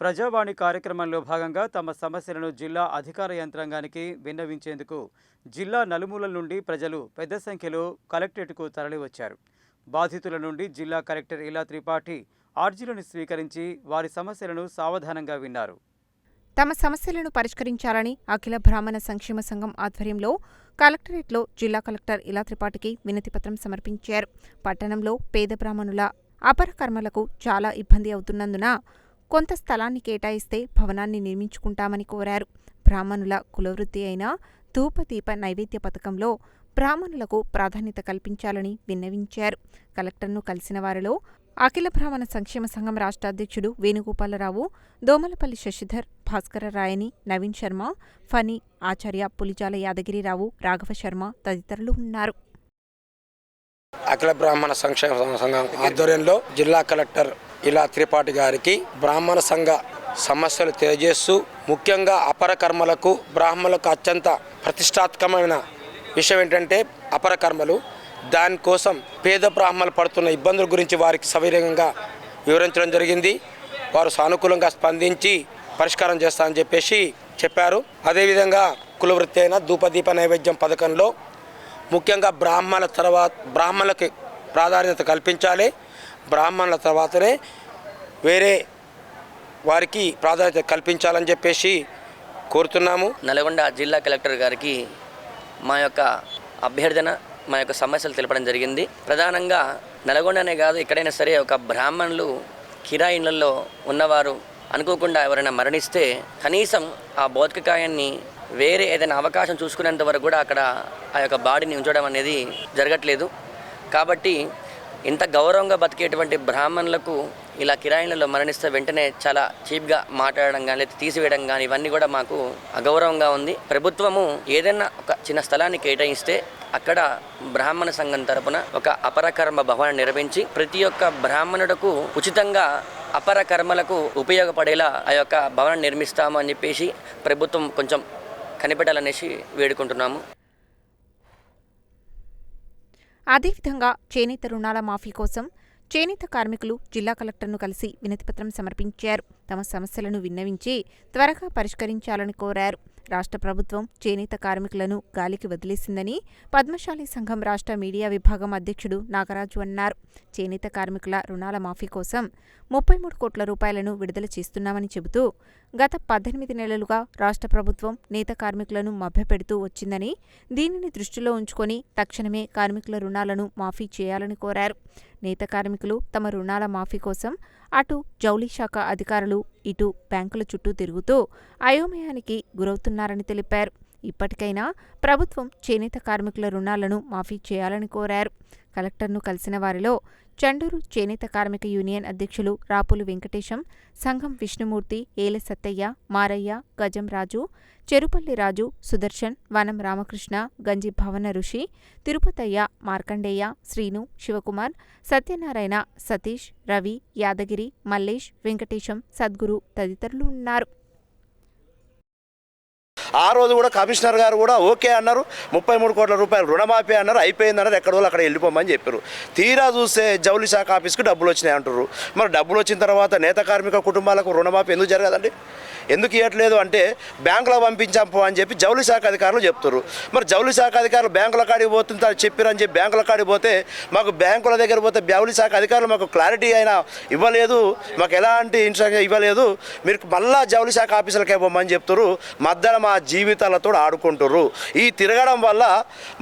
ప్రజావాణి కార్యక్రమంలో భాగంగా తమ సమస్యలను జిల్లా అధికార యంత్రాంగానికి విన్నవించేందుకు జిల్లా నలుమూలల నుండి ప్రజలు పెద్ద సంఖ్యలో కలెక్టరేట్కు తరలివచ్చారు. బాధితుల నుండి జిల్లా కలెక్టర్ ఇలా త్రిపాఠి ఆర్జీలను స్వీకరించి వారి సమస్యలను సావధానంగా విన్నారు. తమ సమస్యలను పరిష్కరించాలని అఖిల బ్రాహ్మణ సంక్షేమ సంఘం ఆధ్వర్యంలో కలెక్టరేట్లో జిల్లా కలెక్టర్ ఇలా త్రిపాఠికి వినతిపత్రం సమర్పించారు. పట్టణంలో పేద బ్రాహ్మణుల అపర కర్మలకు చాలా ఇబ్బంది అవుతున్నందున కొంత స్థలాన్ని కేటాయిస్తే భవనాన్ని నిర్మించుకుంటామని కోరారు. బ్రాహ్మణుల కులవృత్తి అయిన ధూపదీప నైవేద్య పథకంలో బ్రాహ్మణులకు ప్రాధాన్యత కల్పించాలని విన్నవించారు. కలెక్టర్ను కలిసిన వారిలో అఖిల బ్రాహ్మణ సంక్షేమ సంఘం రాష్ట్ర అధ్యక్షుడు వేణుగోపాలరావు దోమలపల్లి శశిధర్ భాస్కర రాయని నవీన్ శర్మ ఫణి ఆచార్య పులిజాల యాదగిరిరావు రాఘవ శర్మ తదితరులు ఉన్నారు. అఖిల బ్రాహ్మణ సంక్షేమ సంఘం ఆధ్వర్యంలో జిల్లా కలెక్టర్ ఇలా త్రిపాఠి గారికి బ్రాహ్మణ సంఘ సమస్యలు తెలియజేస్తూ ముఖ్యంగా అపర కర్మలకు బ్రాహ్మణులకు అత్యంత ప్రతిష్టాత్మకమైన విషయం ఏంటంటే అపర కర్మలు. దానికోసం పేద బ్రాహ్మణులు పడుతున్న ఇబ్బందుల గురించి వారికి సవిరంగా వివరించడం జరిగింది. వారు సానుకూలంగా స్పందించి పరిష్కారం చేస్తామని చెప్పేసి చెప్పారు. అదేవిధంగా కులవృత్తి అయిన ధూపదీప నైవేద్యం పథకంలో ముఖ్యంగా బ్రాహ్మణుల తర్వాత బ్రాహ్మణులకి ప్రాధాన్యత కల్పించాలి. బ్రాహ్మణుల తర్వాతనే వేరే వారికి ప్రాధాన్యత కల్పించాలని చెప్పేసి కోరుతున్నాము. నల్గొండ జిల్లా కలెక్టర్ గారికి మా యొక్క అభ్యర్థన మా యొక్క సమస్యలు తెలపడం జరిగింది. ప్రధానంగా నల్గొండనే కాదు ఎక్కడైనా సరే ఒక బ్రాహ్మణులు కిరాయిన్లలో ఉన్నవారు అనుకోకుండా ఎవరైనా మరణిస్తే కనీసం ఆ భౌతికకాయాన్ని వేరే ఏదైనా అవకాశం చూసుకునేంత వరకు కూడా అక్కడ ఆ యొక్క బాడీని ఉంచడం అనేది జరగట్లేదు. కాబట్టి ఇంత గౌరవంగా బతికేటువంటి బ్రాహ్మణులకు ఇలా కిరాయిలలో మరణిస్తే వెంటనే చాలా చీప్గా మాట్లాడడం కానీ లేదా తీసివేయడం కానీ ఇవన్నీ కూడా మాకు అగౌరవంగా ఉంది. ప్రభుత్వము ఏదైనా ఒక చిన్న స్థలాన్ని కేటాయిస్తే అక్కడ బ్రాహ్మణ సంఘం తరపున ఒక అపరకర్మ భవనం నిర్మించి ప్రతి ఒక్క బ్రాహ్మణుడకు ఉచితంగా అపర కర్మలకు ఉపయోగపడేలా ఆ యొక్క భవనం నిర్మిస్తాము అని చెప్పేసి ప్రభుత్వం కొంచెం కనిపెట్టాలనేసి వేడుకుంటున్నాము. అదేవిధంగా చేనేత రుణాల మాఫీ కోసం చేనేత కార్మికులు జిల్లా కలెక్టర్ను కలిసి వినతిపత్రం సమర్పించారు. తమ సమస్యలను విన్నవించి త్వరగా పరిష్కరించాలని కోరారు. రాష్ట్ర ప్రభుత్వం చేనేత కార్మికులను గాలికి వదిలేసిందని పద్మశాలి సంఘం రాష్ట్ర మీడియా విభాగం అధ్యక్షుడు నాగరాజు అన్నారు. చేనేత కార్మికుల రుణాల మాఫీ కోసం ముప్పై మూడు కోట్ల రూపాయలను విడుదల చేస్తున్నామని చెబుతూ గత పద్దెనిమిది నెలలుగా రాష్ట్ర ప్రభుత్వం నేత కార్మికులను మభ్యపెడుతూ వచ్చిందని దీనిని దృష్టిలో ఉంచుకొని తక్షణమే కార్మికుల రుణాలను మాఫీ చేయాలని కోరారు. నేత కార్మికులు తమ రుణాల మాఫీ కోసం అటు జౌళి శాఖ అధికారులు ఇటు బ్యాంకుల చుట్టూ తిరుగుతూ అయోమయానికి గురవుతున్నారని తెలిపారు. ఇప్పటికైనా ప్రభుత్వం చేనేత కార్మికుల రుణాలను మాఫీ చేయాలని కోరారు. కలెక్టర్ను కలిసిన వారిలో చండూరు చేనేత కార్మిక యూనియన్ అధ్యక్షులు రాపులు వెంకటేశం సంఘం విష్ణుమూర్తి ఏలె సత్తయ్య మారయ్య గజం రాజు చెరుపల్లి రాజు సుదర్శన్ వనం రామకృష్ణ గంజి భవన ఋషి తిరుపతయ్య మార్కండేయ శ్రీను శివకుమార్ సత్యనారాయణ సతీష్ రవి యాదగిరి మల్లేష్ వెంకటేశం సద్గురు తదితరులు ఉన్నారు. ఆ రోజు కూడా కమిషనర్ గారు కూడా ఓకే అన్నారు. ముప్పై మూడు కోట్ల రూపాయలు రుణమాఫీ అన్నారు. అయిపోయిందన్నారు ఎక్కడ వాళ్ళు అక్కడ వెళ్ళిపోమని చెప్పారు. తీరా చూస్తే జౌలి శాఖ ఆఫీస్కి డబ్బులు వచ్చినాయి అంటారు మరి డబ్బులు వచ్చిన తర్వాత నేత కార్మిక కుటుంబాలకు రుణమాఫీ ఎందుకు జరగదండి? ఎందుకు ఇవ్వట్లేదు అంటే బ్యాంకులో పంపించాము అని చెప్పి జౌలి శాఖ అధికారులు చెప్తారు మరి జౌలి శాఖ అధికారులు బ్యాంకుల కాడికి పోతుంటే చెప్పారని చెప్పి బ్యాంకుల కాడికి పోతే మాకు బ్యాంకుల దగ్గర పోతే జౌలి శాఖ అధికారులు మాకు క్లారిటీ అయినా ఇవ్వలేదు. మాకు ఎలాంటి ఇన్స్ట్రక్షన్ ఇవ్వలేదు. మీరు మళ్ళా జౌలి శాఖ ఆఫీసులకే పోమని చెప్తారు మధ్యలో మా జీవితాలతో ఆడుకుంటారు ఈ తిరగడం వల్ల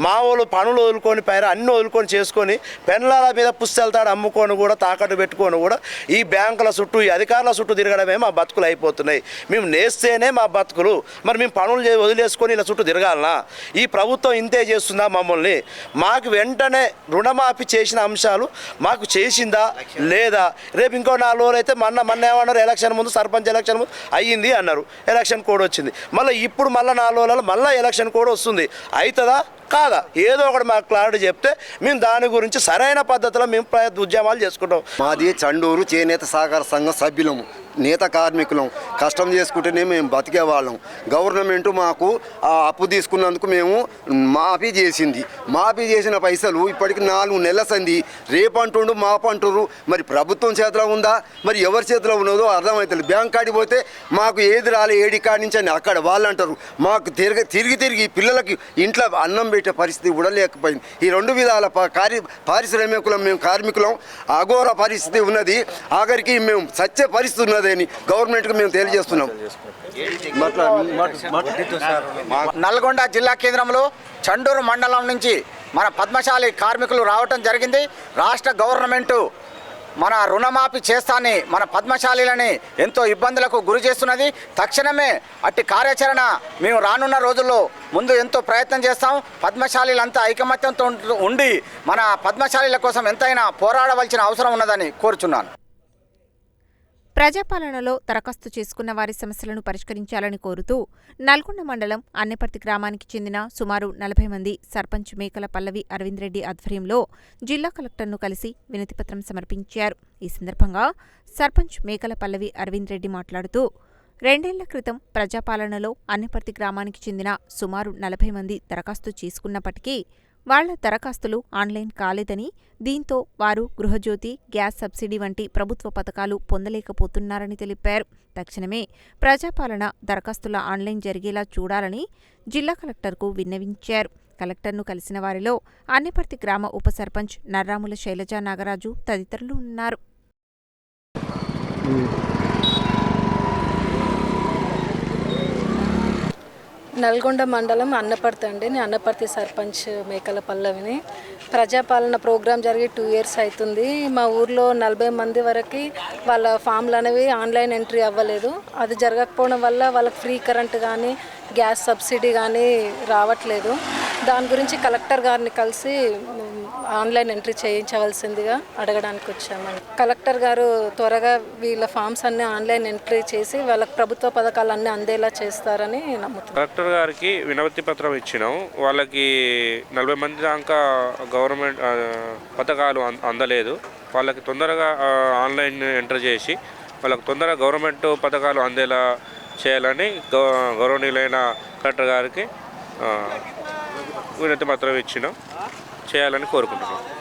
మా వాళ్ళు పనులు వదులుకొని పైన అన్ని వదులుకొని చేసుకొని పెన్లాల మీద పుస్తెళ్తాడు అమ్ముకొని కూడా తాకట్టు పెట్టుకొని కూడా ఈ బ్యాంకుల చుట్టూ ఈ అధికారుల చుట్టూ తిరగడమే మా బతుకులు అయిపోతున్నాయి. మేము నేస్తేనే మా బతుకులు. మరి మేము పనులు వదిలేసుకొని ఇలా చుట్టూ తిరగాలనా? ఈ ప్రభుత్వం ఇంతే చేస్తుందా మమ్మల్ని? మాకు వెంటనే రుణమాఫీ చేసిన అంశాలు మాకు చేసిందా? లేదా? రేపు ఇంకో నాలుగు రోజులు అయితే మొన్న మొన్న ఏమన్నారు? ఎలక్షన్ ముందు సర్పంచ్ ఎలక్షన్ ముందు అయ్యింది అన్నారు. ఎలక్షన్ కోడ్ వచ్చింది. మళ్ళీ ఇప్పుడు మళ్ళీ నాలుగు రోజులలో మళ్ళీ ఎలక్షన్ కూడా వస్తుంది. అవుతుందా కాదా ఏదో ఒకటి మాకు క్లారిటీ చెప్తే మేము దాని గురించి సరైన పద్ధతిలో మేము ప్రయత్న ఉద్యమాలు చేసుకుంటాం. మాది చండూరు చేనేత సహకార సంఘం సభ్యులము. నేత కార్మికులం. కష్టం చేసుకుంటేనే మేము బతికే వాళ్ళం. గవర్నమెంట్ మాకు ఆ అప్పు తీసుకున్నందుకు మేము మాఫీ చేసింది. మాఫీ చేసిన పైసలు ఇప్పటికి నాలుగు నెలల సంది రేపంటుండు మాపంటురు మరి ప్రభుత్వం చేతిలో ఉందా? మరి ఎవరి చేతిలో ఉన్నదో అర్థమవుతుంది బ్యాంక్ కాడికి పోతే మాకు ఏది రాలే ఏడి కాడి నుంచి అని అక్కడ వాళ్ళు అంటారు మాకు తిరిగి తిరిగి తిరిగి పిల్లలకి ఇంట్లో అన్నం పెట్టే పరిస్థితి కూడా లేకపోయింది. ఈ రెండు విధాల కార్య పారిశ్రామికులం మేము కార్మికులం. అఘోర పరిస్థితి ఉన్నది. ఆఖరికి మేము సత్య పరిస్థితి ఉన్నదని గవర్నమెంట్కి మేము తెలియజేస్తున్నాం. నల్గొండ జిల్లా కేంద్రంలో చండూరు మండలం నుంచి మన పద్మశాలి కార్మికులు రావటం జరిగింది. రాష్ట్ర గవర్నమెంటు మన రుణమాఫీ చేస్తాని మన పద్మశాలిలని ఎంతో ఇబ్బందులకు గురి చేస్తున్నది. తక్షణమే అట్టి కార్యాచరణ మేము రానున్న రోజుల్లో ముందు ఎంతో ప్రయత్నం చేస్తాం. పద్మశాలీలంతా ఐకమత్యంతో ఉండి మన పద్మశాలీల కోసం ఎంతైనా పోరాడవలసిన అవసరం ఉన్నదని కోరుచున్నాను. ప్రజాపాలనలో దరఖాస్తు చేసుకున్న వారి సమస్యలను పరిష్కరించాలని కోరుతూ నల్గొండ మండలం అన్నెపర్తి గ్రామానికి చెందిన సుమారు నలభై మంది సర్పంచ్ మేకల పల్లవి అరవింద్ రెడ్డి ఆధ్వర్యంలో జిల్లా కలెక్టర్ను కలిసి వినతిపత్రం సమర్పించారు. ఈ సందర్భంగా సర్పంచ్ మేకల పల్లవి అరవింద్ రెడ్డి మాట్లాడుతూ రెండేళ్ళ క్రితం ప్రజాపాలనలో అన్నెపర్తి గ్రామానికి చెందిన సుమారు నలభై మంది దరఖాస్తు చేసుకున్నప్పటికీ వాళ్ళ దరఖాస్తులు ఆన్లైన్ కాలేదని దీంతో వారు గృహజ్యోతి గ్యాస్ సబ్సిడీ వంటి ప్రభుత్వ పథకాలు పొందలేకపోతున్నారని తెలిపారు. తక్షణమే ప్రజాపాలన దరఖాస్తుల ఆన్లైన్ జరిగేలా చూడాలని జిల్లా కలెక్టర్కు విన్నవించారు. కలెక్టర్ను కలిసిన వారిలో అన్నెపర్తి గ్రామ ఉప సర్పంచ్ నర్రాముల శైలజా నాగరాజు తదితరులు ఉన్నారు. నల్గొండ మండలం అన్నపర్తి అండి. నేను అన్నపర్తి సర్పంచ్ మేకల పల్లవిని. ప్రజాపాలన ప్రోగ్రాం జరిగి టూ ఇయర్స్ అవుతుంది మా ఊర్లో నలభై మంది వరకు వాళ్ళ ఫామ్లు అనేవి ఆన్లైన్ ఎంట్రీ అవ్వలేదు. అది జరగకపోవడం వల్ల వాళ్ళకి ఫ్రీ కరెంట్ కానీ గ్యాస్ సబ్సిడీ కానీ రావట్లేదు. దాని గురించి కలెక్టర్ గారిని కలిసి ఆన్లైన్ ఎంట్రీ చేయించవలసిందిగా అడగడానికి వచ్చామండి. కలెక్టర్ గారు త్వరగా వీళ్ళ ఫామ్స్ అన్ని ఆన్లైన్ ఎంట్రీ చేసి వాళ్ళకి ప్రభుత్వ పథకాలు అన్నీ అందేలా చేస్తారని నమ్ముతున్నాం. కలెక్టర్ గారికి వినతి పత్రం ఇచ్చినాం. వాళ్ళకి నలభై మంది దాకా గవర్నమెంట్ పథకాలు అందలేదు. వాళ్ళకి తొందరగా ఆన్లైన్ ఎంటర్ చేసి వాళ్ళకి తొందరగా గవర్నమెంట్ పథకాలు అందేలా చేయాలని గౌ- గౌరవనీయులైన కలెక్టర్ గారికి ఆ, వినతి ఇచ్చినాం. చేయాలని కోరుకుంటున్నాం.